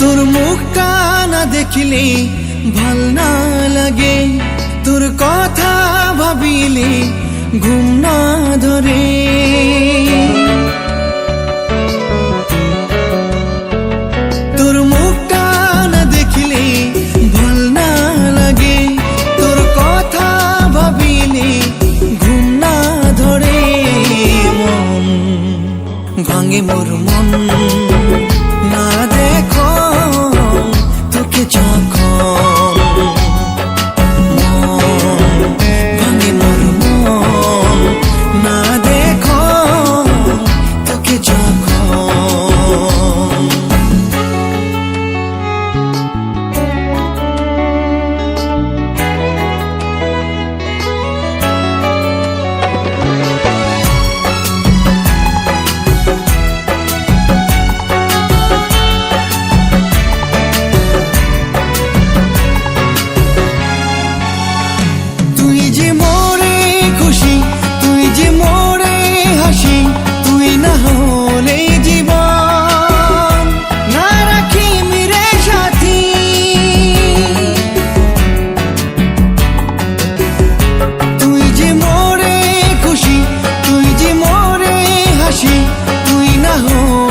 তোর মুখটা না দেখিলে ভালো না লাগে। তোর কথা ভাবিলে ঘুম না ধরে।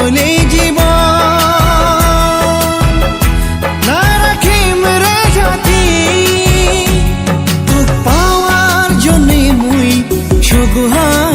বদলে জীবন। না রাখিম রে সাথী তোক পাওয়ার জন্যে মুই সুগুহা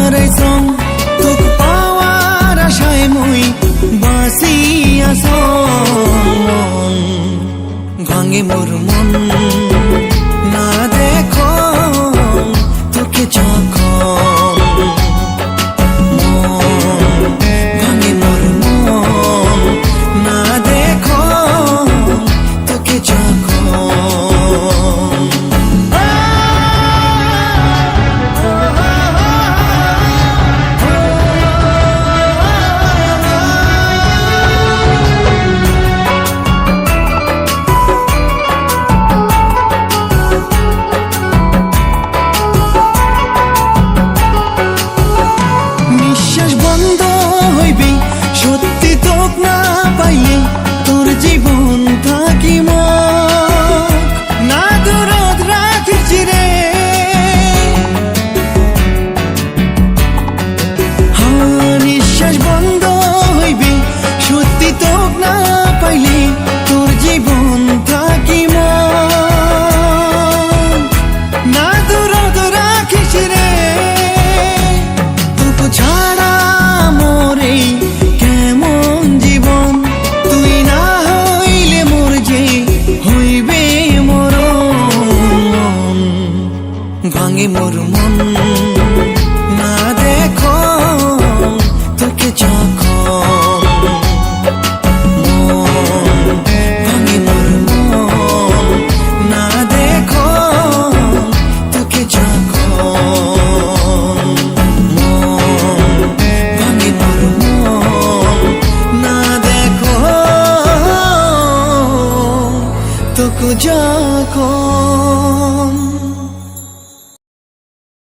ভাঙে মোর মন। না দেখো, তোকে যখন ভাঙে মোর মন না দেখো তোকে যখন ভাঙে মোর মন না দেখো, তোকে যখন